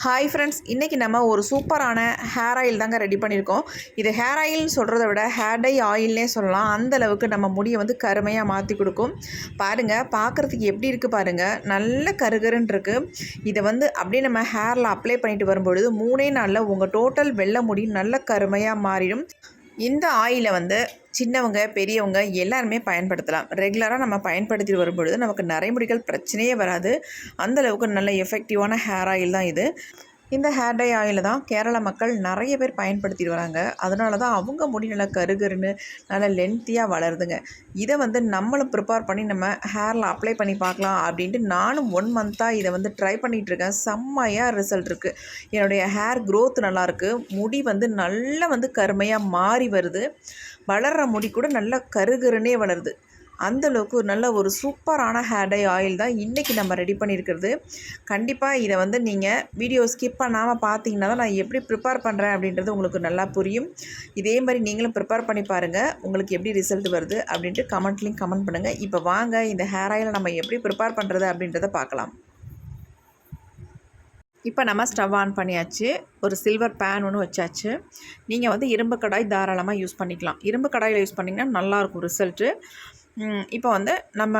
Hi friends இன்றைக்கி நம்ம ஒரு சூப்பரான ஹேர் ஆயில் தாங்க ரெடி பண்ணியிருக்கோம். இது ஹேர் ஆயில்னு சொல்கிறத விட ஹேர் டை ஆயில்னே சொல்லலாம். அந்த அளவுக்கு நம்ம முடியை வந்து கருமையாக மாற்றி கொடுக்கும். பாருங்கள் பார்க்குறதுக்கு எப்படி இருக்குது பாருங்கள் நல்ல கருகருன்னு இருக்குது இதை வந்து அப்படியே நம்ம ஹேரில் அப்ளை பண்ணிட்டு வரும்பொழுது மூணே நாளில் உங்கள் டோட்டல் வெள்ளை முடி நல்ல கருமையாக மாறிடும். இந்த ஆயிலை வந்து சின்னவங்க பெரியவங்க எல்லாருமே பயன்படுத்தலாம். ரெகுலராக நம்ம பயன்படுத்தி வரும்பொழுது நமக்கு நரைமுடிகள் பிரச்சனையே வராது. அந்தளவுக்கு நல்ல எஃபெக்டிவான ஹேர் ஆயில் தான் இது. இந்த ஹேர் டை ஆயில் தான் கேரள மக்கள் நிறைய பேர் பயன்படுத்திட்டு வராங்க. அதனால தான் அவங்க முடி நல்லா கருகருன்னு நல்லா லென்த்தியாக வளருதுங்க. இதை வந்து நம்மளும் ப்ரிப்பேர் பண்ணி நம்ம ஹேரில் அப்ளை பண்ணி பார்க்கலாம் அப்படின்ட்டு நானும் ஒன் மந்த்தாக இதை வந்து ட்ரை பண்ணிகிட்ருக்கேன் செம்மையாக ரிசல்ட் இருக்குது என்னுடைய ஹேர் க்ரோத் நல்லாயிருக்கு முடி வந்து நல்லா வந்து கருமையாக மாறி வருது. வளர்கிற முடி கூட நல்லா கருகருன்னே வளருது. அந்தளவுக்கு ஒரு நல்ல ஒரு சூப்பரான ஹேர் டை ஆயில் தான் இன்றைக்கி நம்ம ரெடி பண்ணியிருக்கிறது. கண்டிப்பாக இதை வந்து நீங்கள் வீடியோ ஸ்கிப் பண்ணாமல் பார்த்தீங்கன்னா தான் நான் எப்படி ப்ரிப்பேர் பண்ணுறேன் அப்படின்றது உங்களுக்கு நல்லா புரியும். இதே மாதிரி நீங்களும் ப்ரிப்பேர் பண்ணி பாருங்கள் உங்களுக்கு எப்படி ரிசல்ட் வருது அப்படின்ட்டு கமெண்ட்லேயும் கமெண்ட் பண்ணுங்கள் இப்போ வாங்க இந்த ஹேர் ஆயிலை நம்ம எப்படி ப்ரிப்பேர் பண்ணுறது அப்படின்றத பார்க்கலாம். இப்போ நம்ம ஸ்டவ் ஆன் பண்ணியாச்சு. ஒரு சில்வர் பேன் ஒன்று வச்சாச்சு. நீங்கள் வந்து இரும்பு கடாய் தாராளமாக யூஸ் பண்ணிக்கலாம். இரும்பு கடாயில் யூஸ் பண்ணிங்கன்னா நல்லாயிருக்கும் ரிசல்ட்டு இப்போ வந்து நம்ம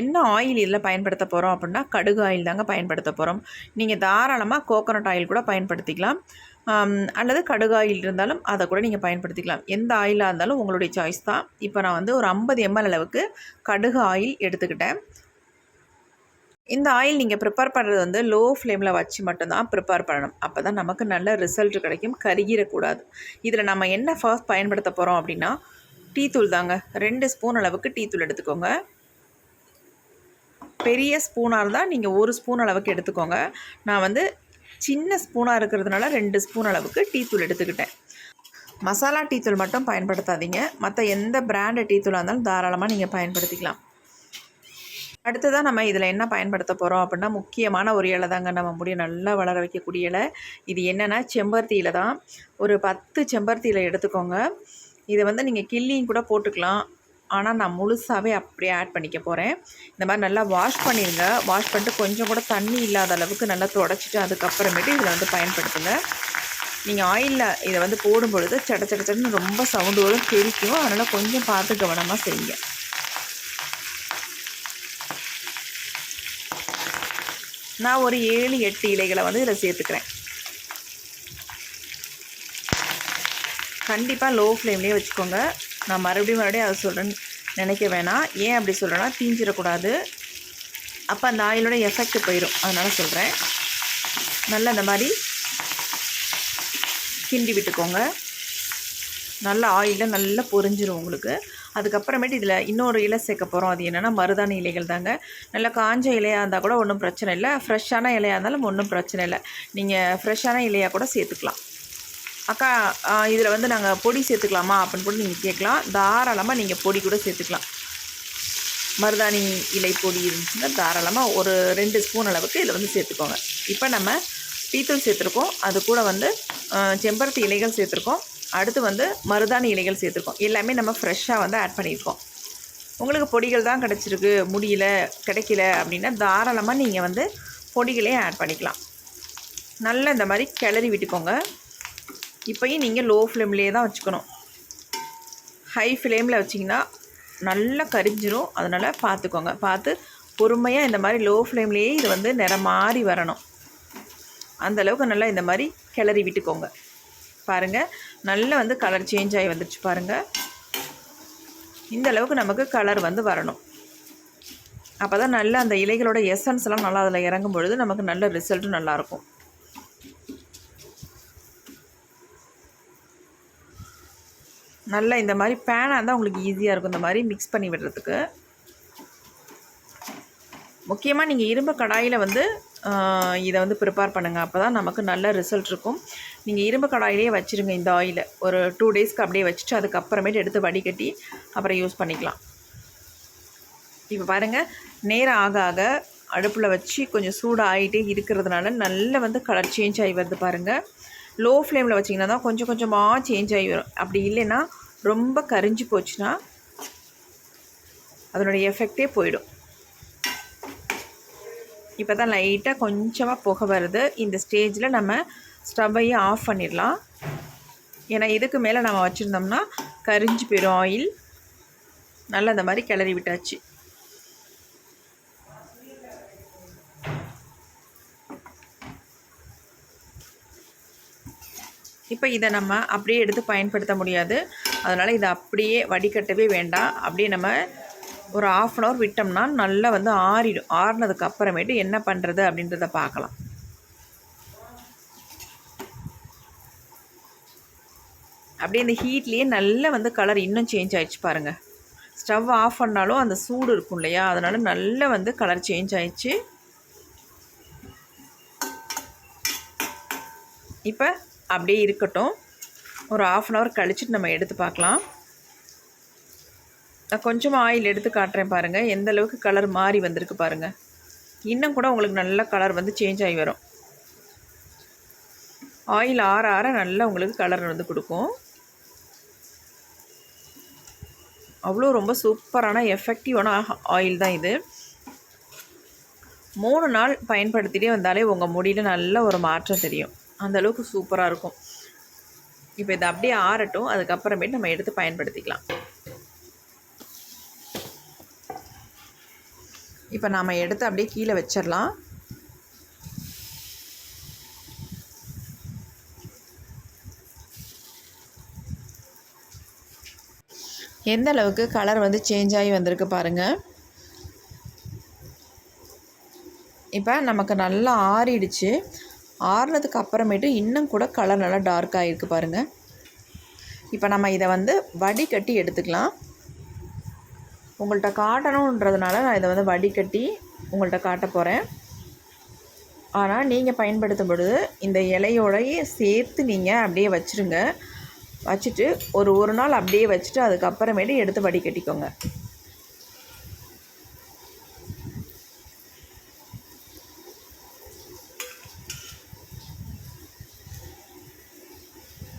என்ன ஆயில் இதில் பயன்படுத்த போகிறோம் அப்படின்னா கடுகு ஆயில் தாங்க பயன்படுத்த போகிறோம் நீங்கள் தாராளமாக கோகோனட் ஆயில் கூட பயன்படுத்திக்கலாம். அல்லது கடுகு ஆயில் இருந்தாலும் அதை கூட நீங்கள் பயன்படுத்திக்கலாம். எந்த ஆயிலாக இருந்தாலும் உங்களுடைய சாய்ஸ் தான். இப்போ நான் வந்து ஒரு ஐம்பது எம்எல் அளவுக்கு கடுகு ஆயில் எடுத்துக்கிட்டேன். இந்த ஆயில் நீங்கள் ப்ரிப்பேர் பண்ணுறது வந்து லோ ஃப்ளேமில் வச்சு மட்டும்தான் ப்ரிப்பேர் பண்ணணும். அப்போ தான் நமக்கு நல்ல ரிசல்ட் கிடைக்கும். கருகிடக்கூடாது இதில் நம்ம என்ன ஃபர்ஸ்ட் பயன்படுத்த போகிறோம் அப்படின்னா டீ தூள் தாங்க. ரெண்டு ஸ்பூன் அளவுக்கு டீ தூள் எடுத்துக்கோங்க. பெரிய ஸ்பூனாக இருந்தால் நீங்கள் ஒரு ஸ்பூன் அளவுக்கு எடுத்துக்கோங்க. நான் வந்து சின்ன ஸ்பூனாக இருக்கிறதுனால ரெண்டு ஸ்பூன் அளவுக்கு டீ தூள் எடுத்துக்கிட்டேன். மசாலா டீ தூள் மட்டும் பயன்படுத்தாதீங்க. மற்ற எந்த பிராண்டு டீ தூளாக இருந்தாலும் தாராளமாக நீங்கள் பயன்படுத்திக்கலாம். அடுத்ததாக நம்ம இதில் என்ன பயன்படுத்த போகிறோம் அப்படின்னா முக்கியமான ஒரு இலை தாங்க. நம்ம முடிய நல்லா வளர வைக்கக்கூடிய இலை. இது என்னென்னா செம்பருத்தி இலை தான் ஒரு பத்து செம்பருத்தி இலை எடுத்துக்கோங்க. இதை வந்து நீங்கள் கிள்ளியும் கூட போட்டுக்கலாம். ஆனால் நான் முழுசாகவே அப்படியே ஆட் பண்ணிக்க போகிறேன் இந்த மாதிரி நல்லா வாஷ் பண்ணிடுங்க வாஷ் பண்ணிட்டு கொஞ்சம் கூட தண்ணி இல்லாத அளவுக்கு நல்லா தொடச்சிட்டு அதுக்கப்புறமேட்டு இதில் வந்து பயன்படுத்துங்க. நீங்கள் ஆயிலில் இதை வந்து போடும் பொழுது சட சட ரொம்ப சவுண்டு வரும் தெரிக்கும் அதனால் கொஞ்சம் பார்த்து கவனமாக செய்யுங்க. நான் ஒரு ஏழு எட்டு இலைகளை வந்து இதில் சேர்த்துக்கிறேன். கண்டிப்பாக லோ ஃப்ளேம்லேயே வச்சுக்கோங்க. நான் மறுபடியும் மறுபடியும் அதை சொல்கிறேன்னு நினைக்க வேணாம். ஏன் அப்படி சொல்கிறேன்னா தீஞ்சிடக்கூடாது. அப்போ அந்த ஆயிலோட எஃபெக்ட் போயிடும் அதனால் சொல்கிறேன் நல்லா இந்த மாதிரி கிண்டி விட்டுக்கோங்க. நல்ல ஆயிலில் நல்லா பொரிஞ்சிடும் உங்களுக்கு. அதுக்கப்புறமேட்டு இதில் இன்னொரு இலை சேர்க்க போகிறோம் அது என்னென்னா மருதாணி இலைகள் தாங்க. நல்லா காஞ்ச இலையாக இருந்தால் கூட ஒன்றும் பிரச்சனை இல்லை. ஃப்ரெஷ்ஷான இலையாக இருந்தாலும் ஒன்றும் பிரச்சனை இல்லை. நீங்கள் ஃப்ரெஷ்ஷான இலையாக கூட சேர்த்துக்கலாம். அக்கா இதில் வந்து நாங்கள் பொடி சேர்த்துக்கலாமா? அப்படின்னு கூட நீங்கள் கேட்கலாம். தாராளமாக நீங்கள் பொடி கூட சேர்த்துக்கலாம். மருதாணி இலை பொடி இருந்துச்சுன்னா தாராளமாக ஒரு ரெண்டு ஸ்பூன் அளவுக்கு இதில் வந்து சேர்த்துக்கோங்க. இப்போ நம்ம பீத்தல் சேர்த்துருக்கோம். அது கூட வந்து செம்பருத்தி இலைகள் சேர்த்துருக்கோம். அடுத்து வந்து மருதாணி இலைகள் சேர்த்துருக்கோம். எல்லாமே நம்ம ஃப்ரெஷ்ஷாக வந்து ஆட் பண்ணியிருக்கோம். உங்களுக்கு பொடிகள் தான் கிடச்சிருக்கு முடியல கிடைக்கல அப்படின்னா தாராளமாக நீங்கள் வந்து பொடிகளையும் ஆட் பண்ணிக்கலாம். நல்லா இந்த மாதிரி கிளறி விட்டுக்கோங்க. இப்போயும் நீங்கள் லோ ஃப்ளேம்லேயே தான் வச்சுக்கணும். ஹை ஃப்ளேமில் வச்சிங்கன்னா நல்லா கரிஞ்சிரும். அதனால் பார்த்துக்கோங்க பார்த்து பொறுமையாக இந்த மாதிரி லோ ஃப்ளேம்லேயே இது வந்து நிறம் மாறி வரணும். அந்தளவுக்கு நல்லா இந்த மாதிரி கிளறி விட்டுக்கோங்க. பாருங்கள் நல்லா வந்து கலர் சேஞ்ச் ஆகி வந்துடுச்சு பாருங்கள் இந்த அளவுக்கு நமக்கு கலர் வந்து வரணும். அப்போ தான் நல்லா அந்த இலைகளோட எசன்ஸ்லாம் எல்லாம் நல்லா அதில் இறங்கும் பொழுது நமக்கு நல்ல ரிசல்ட்டும் நல்லாயிருக்கும் நல்லா இந்த மாதிரி பேனாக இருந்தால் உங்களுக்கு ஈஸியாக இருக்கும் இந்த மாதிரி மிக்ஸ் பண்ணி விடுறதுக்கு. முக்கியமாக நீங்கள் இரும்பு கடாயில் வந்து இதை வந்து ப்ரிப்பேர் பண்ணுங்கள் அப்போ தான் நமக்கு நல்ல ரிசல்ட் இருக்கும். நீங்கள் இரும்பு கடாயிலே வச்சுருங்க இந்த ஆயிலை ஒரு டூ டேஸ்க்கு அப்படியே வச்சுட்டு அதுக்கப்புறமேட்டு எடுத்து வடிகட்டி அப்புறம் யூஸ் பண்ணிக்கலாம். இப்போ பாருங்கள் நேரம் ஆக ஆக அடுப்பில் வச்சு கொஞ்சம் சூடாகிட்டே இருக்கிறதுனால நல்ல வந்து கலர் சேஞ்ச் ஆகி வருது பாருங்கள் லோ ஃப்ளேமில் வச்சிங்கன்னா தான் கொஞ்சம் கொஞ்சமாக சேஞ்ச் ஆகி வரும். அப்படி இல்லைன்னா ரொம்ப கரிஞ்சு போச்சுன்னா அதனுடைய எஃபெக்டே போயிடும். இப்போ தான் லைட்டாக கொஞ்சமாக புகை வருது. இந்த ஸ்டேஜில் நம்ம ஸ்டவ்வையும் ஆஃப் பண்ணிடலாம். ஏன்னா இதுக்கு மேலே நம்ம வச்சுருந்தோம்னா கரிஞ்சு போயிடும் ஆயில் நல்லா அந்த மாதிரி கிளறி விட்டாச்சு. இப்போ இதை நம்ம அப்படியே எடுத்து பயன்படுத்த முடியாது. அதனால் இதை அப்படியே வடிகட்டவே வேண்டாம். அப்படியே நம்ம ஒரு ஆஃப் அன் ஹவர் விட்டோம்னா நல்லா வந்து ஆறிடும். ஆறினதுக்கு அப்புறமேட்டு என்ன பண்ணுறது அப்படின்றத பார்க்கலாம் அப்படியே இந்த ஹீட்லேயே நல்லா வந்து கலர் இன்னும் சேஞ்ச் ஆகிடுச்சு பாருங்கள் ஸ்டவ் ஆஃப் பண்ணாலும் அந்த சூடு இருக்கும் இல்லையா? அதனால் நல்லா வந்து கலர் சேஞ்ச் ஆகிடுச்சு இப்போ அப்படியே இருக்கட்டும். ஒரு ஆஃப் அன் ஹவர் கழிச்சிட்டு நம்ம எடுத்து பார்க்கலாம். நான் கொஞ்சமாக ஆயில் எடுத்து காட்டுறேன் பாருங்கள் எந்த அளவுக்கு கலர் மாறி வந்திருக்கு பாருங்கள் இன்னும் கூட உங்களுக்கு நல்ல கலர் வந்து சேஞ்ச் ஆகி வரும். ஆயில் ஆற ஆற நல்லா உங்களுக்கு கலர் வந்து கொடுக்கும். அவ்வளோ ரொம்ப சூப்பரான எஃபெக்டிவான ஆயில் தான் இது. மூணு நாள் பயன்படுத்திகிட்டே வந்தாலே உங்கள் முடியில் நல்ல ஒரு மாற்றம் தெரியும். அந்தளவுக்கு சூப்பராக இருக்கும். இப்போ இதை அப்படியே ஆறட்டும். அதுக்கப்புறமேட்டு நம்ம எடுத்து பயன்படுத்திக்கலாம். இப்போ நாம் எடுத்து அப்படியே கீழே வச்சிடலாம். எந்த அளவுக்கு கலர் வந்து சேஞ்ச் ஆகி வந்திருக்கு பாருங்கள் இப்போ நமக்கு நல்லா ஆறிடுச்சு. ஆறுனதுக்கு அப்புறமேட்டு இன்னும் கூட கலர் நல்லா டார்க்காக இருக்குது பாருங்கள் இப்போ நம்ம இதை வந்து வடிகட்டி எடுத்துக்கலாம். உங்கள்கிட்ட காட்டணுன்றதுனால நான் இதை வந்து வடிகட்டி உங்கள்கிட்ட காட்ட போகிறேன் ஆனால் நீங்கள் பயன்படுத்தும் பொழுது இந்த இலையோடையே சேர்த்து நீங்கள் அப்படியே வச்சுருங்க. வச்சுட்டு ஒரு ஒரு நாள் அப்படியே வச்சுட்டு அதுக்கப்புறமேட்டு எடுத்து வடிகட்டிக்கோங்க.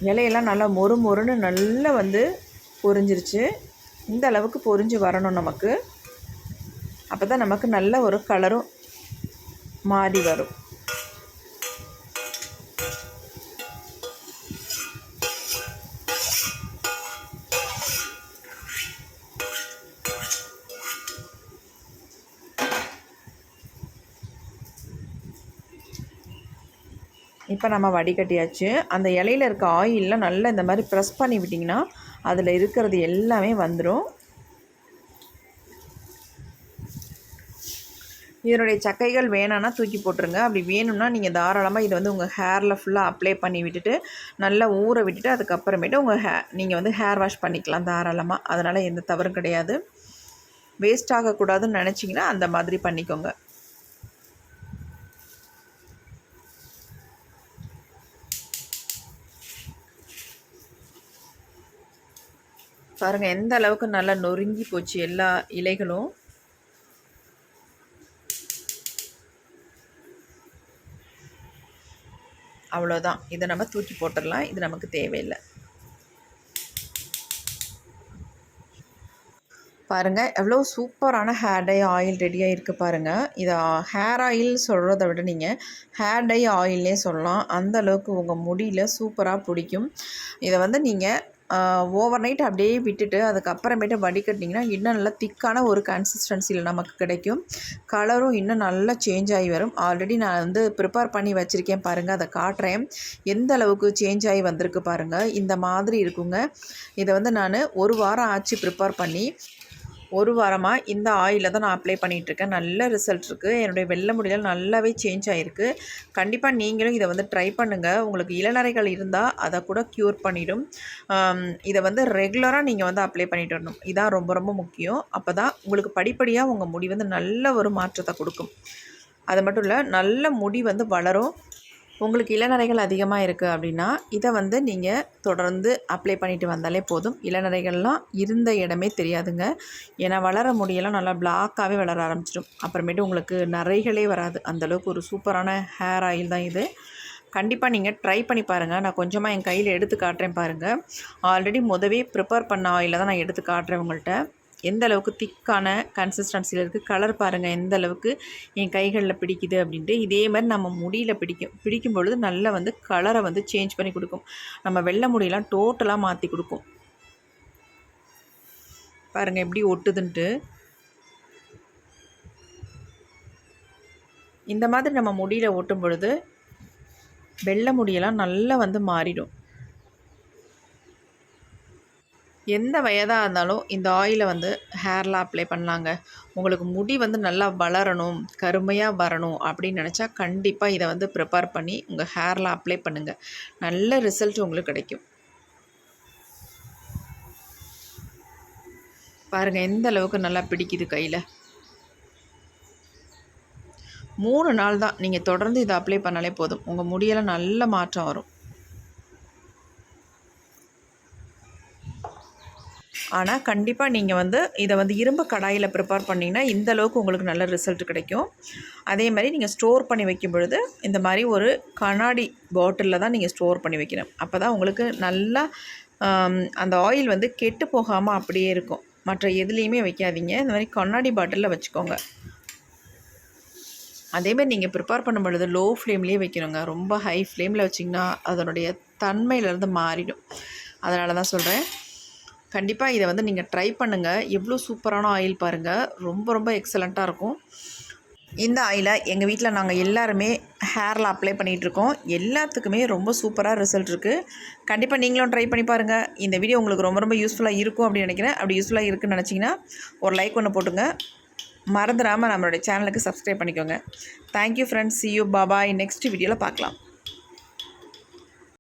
இலையெல்லாம் நல்லா மொறு மொறுன்னு நல்லா வந்து பொரிஞ்சிருச்சு. இந்த அளவுக்கு பொரிஞ்சு வரணும் நமக்கு. அப்போ தான் நமக்கு நல்ல ஒரு கலரும் மாறி வரும். இப்போ நம்ம வடிகட்டியாச்சு. அந்த இலையில் இருக்க ஆயிலெலாம் நல்லா இந்த மாதிரி ப்ரெஸ் பண்ணி விட்டிங்கன்னா அதில் இருக்கிறது எல்லாமே வந்துடும் இதனுடைய சக்கைகள் வேணான்னா தூக்கி போட்டுருங்க. அப்படி வேணும்னா நீங்கள் தாராளமாக இதை வந்து உங்கள் ஹேரில் ஃபுல்லாக அப்ளை பண்ணி விட்டுட்டு நல்லா ஊற விட்டுட்டு அதுக்கப்புறமேட்டு உங்கள் ஹே நீங்கள் வந்து ஹேர் வாஷ் பண்ணிக்கலாம் தாராளமாக அதனால் எந்த தவறும் கிடையாது. வேஸ்ட் ஆகக்கூடாதுன்னு நினச்சிங்கன்னா அந்த மாதிரி பண்ணிக்கோங்க. பாருங்கள் எந்த அளவுக்கு நல்லா நொறுங்கி போச்சு எல்லா இலைகளும். அவ்வளோதான் இதை நம்ம தூக்கி போட்டுடலாம். இது நமக்கு தேவையில்லை. பாருங்கள் எவ்வளோ சூப்பரான ஹேர் டை ஆயில் ரெடியாக இருக்குது பாருங்கள் இதை ஹேர் ஆயில் சொல்கிறத விட நீங்கள் ஹேர் டை ஆயில்னே சொல்லலாம். அந்த அளவுக்கு உங்கள் முடியில் சூப்பராக பிடிக்கும். இதை வந்து நீங்கள் ஓவர் நைட் அப்படியே விட்டுட்டு அதுக்கப்புறமேட்டு வடிகட்டிங்கன்னா இன்னும் நல்லா திக்கான ஒரு கன்சிஸ்டன்சியில் நமக்கு கிடைக்கும். கலரும் இன்னும் நல்லா சேஞ்ச் ஆகி வரும். ஆல்ரெடி நான் வந்து ப்ரிப்பேர் பண்ணி வச்சுருக்கேன் பாருங்கள் அதை காட்டுறேன். எந்த அளவுக்கு சேஞ்ச் ஆகி வந்திருக்கு பாருங்கள் இந்த மாதிரி இருக்குங்க. இதை வந்து நான் ஒரு வாரம் ஆச்சு ப்ரிப்பேர் பண்ணி. ஒரு வாரமாக இந்த ஆயிலில் தான் நான் அப்ளை பண்ணிகிட்ருக்கேன் நல்ல ரிசல்ட் இருக்குது என்னுடைய வெள்ளை முடியல் நல்லாவே சேஞ்ச் ஆகிருக்கு கண்டிப்பாக நீங்களும் இதை வந்து ட்ரை பண்ணுங்கள் உங்களுக்கு இளநரைகள் இருந்தால் அதை கூட க்யூர் பண்ணிடும். இதை வந்து ரெகுலராக நீங்கள் வந்து அப்ளை பண்ணிட்டு வரணும். இதான் ரொம்ப ரொம்ப முக்கியம். அப்போ தான் உங்களுக்கு படிப்படியாக உங்கள் முடி வந்து நல்ல ஒரு மாற்றத்தை கொடுக்கும். அது மட்டும் இல்லை நல்ல முடி வந்து வளரும். உங்களுக்கு இளநரைகள் அதிகமாக இருக்குது அப்படின்னா இதை வந்து நீங்கள் தொடர்ந்து அப்ளை பண்ணிட்டு வந்தாலே போதும். இளநரைகள்லாம் இருந்த இடமே தெரியாதுங்க. ஏன்னா வளர முடியெல்லாம் நல்லா பிளாக்காகவே வளர ஆரம்பிச்சிடும். அப்புறமேட்டு உங்களுக்கு நரைகளே வராது. அந்தளவுக்கு ஒரு சூப்பரான ஹேர் ஆயில் தான் இது. கண்டிப்பாக நீங்கள் ட்ரை பண்ணி பாருங்கள் நான் கொஞ்சமாக என் கையில் எடுத்து காட்டுறேன் பாருங்கள் ஆல்ரெடி முதவே ப்ரிப்பேர் பண்ண ஆயிலை தான் நான் எடுத்து காட்டுறேன் உங்கள்கிட்ட எந்த அளவுக்கு திக்கான கன்சிஸ்டன்சியில் இருக்குது கலர் பாருங்கள் எந்த அளவுக்கு என் கைகளில் பிடிக்குது அப்படின்ட்டு இதே மாதிரி நம்ம முடியில் பிடிக்கும் பிடிக்கும் பொழுது நல்லா வந்து கலரை வந்து சேஞ்ச் பண்ணி கொடுக்கும். நம்ம வெள்ளை முடியெல்லாம் டோட்டலாக மாற்றி கொடுக்கும். பாருங்கள் எப்படி ஒட்டுதுன்ட்டு. இந்த மாதிரி நம்ம முடியில் ஒட்டும் பொழுது வெள்ளை முடியெல்லாம் நல்லா வந்து மாறிடும். எந்த வயதாக இருந்தாலும் இந்த ஆயிலை வந்து ஹேரில் அப்ளை பண்ணலாங்க. உங்களுக்கு முடி வந்து நல்லா வளரணும் கருமையாக வரணும் அப்படின்னு நினச்சா கண்டிப்பாக இதை வந்து ப்ரிப்பேர் பண்ணி உங்கள் ஹேரில் அப்ளை பண்ணுங்கள் நல்ல ரிசல்ட் உங்களுக்கு கிடைக்கும். பாருங்கள் எந்த அளவுக்கு நல்லா பிடிக்குது கையில். மூணு நாள் தான். நீங்கள் தொடர்ந்து இதை அப்ளை பண்ணாலே போதும். உங்கள் முடியெல்லாம் நல்ல மாற்றம் வரும். ஆனால் கண்டிப்பாக நீங்கள் வந்து இதை வந்து இரும்பு கடாயில் ப்ரிப்பேர் பண்ணிங்கன்னா இந்த அளவுக்கு உங்களுக்கு நல்ல ரிசல்ட் கிடைக்கும். அதே மாதிரி நீங்கள் ஸ்டோர் பண்ணி வைக்கும் பொழுது இந்த மாதிரி ஒரு கண்ணாடி பாட்டிலில் தான் நீங்கள் ஸ்டோர் பண்ணி வைக்கணும். அப்போ தான் உங்களுக்கு நல்லா அந்த ஆயில் வந்து கெட்டு போகாமல் அப்படியே இருக்கும். மற்ற எதுலேயுமே வைக்காதீங்க. இந்த மாதிரி கண்ணாடி பாட்டிலில் வச்சுக்கோங்க. அதேமாதிரி நீங்கள் ப்ரிப்பேர் பண்ணும் பொழுது லோ ஃப்ளேம்லேயே வைக்கணுங்க. ரொம்ப ஹை ஃப்ளேமில் வச்சிங்கன்னா அதனுடைய தன்மையிலேருந்து மாறிடும். அதனால தான் சொல்கிறேன் கண்டிப்பாக இதை வந்து நீங்கள் ட்ரை பண்ணுங்கள் எவ்வளோ சூப்பரான ஆயில் பாருங்கள் ரொம்ப ரொம்ப எக்ஸலண்ட்டாக இருக்கும். இந்த ஆயிலை எங்கள் வீட்டில் நாங்கள் எல்லாருமே ஹேரில் அப்ளை பண்ணிகிட்ருக்கோம் எல்லாத்துக்குமே ரொம்ப சூப்பராக ரிசல்ட் இருக்குது கண்டிப்பாக நீங்களும் ட்ரை பண்ணி பாருங்கள் இந்த வீடியோ உங்களுக்கு ரொம்ப ரொம்ப யூஸ்ஃபுல்லாக இருக்கும் அப்படின்னு நினைக்கிறேன். அப்படி யூஸ்ஃபுல்லாக இருக்குன்னு நினச்சிங்கன்னா ஒரு லைக் ஒன்று போட்டுங்க. மறந்துடாமல் நம்மளுடைய சேனலுக்கு சப்ஸ்கிரைப் பண்ணிக்கோங்க. Thank you friends see you bye bye next வீடியோவில் பார்க்கலாம்.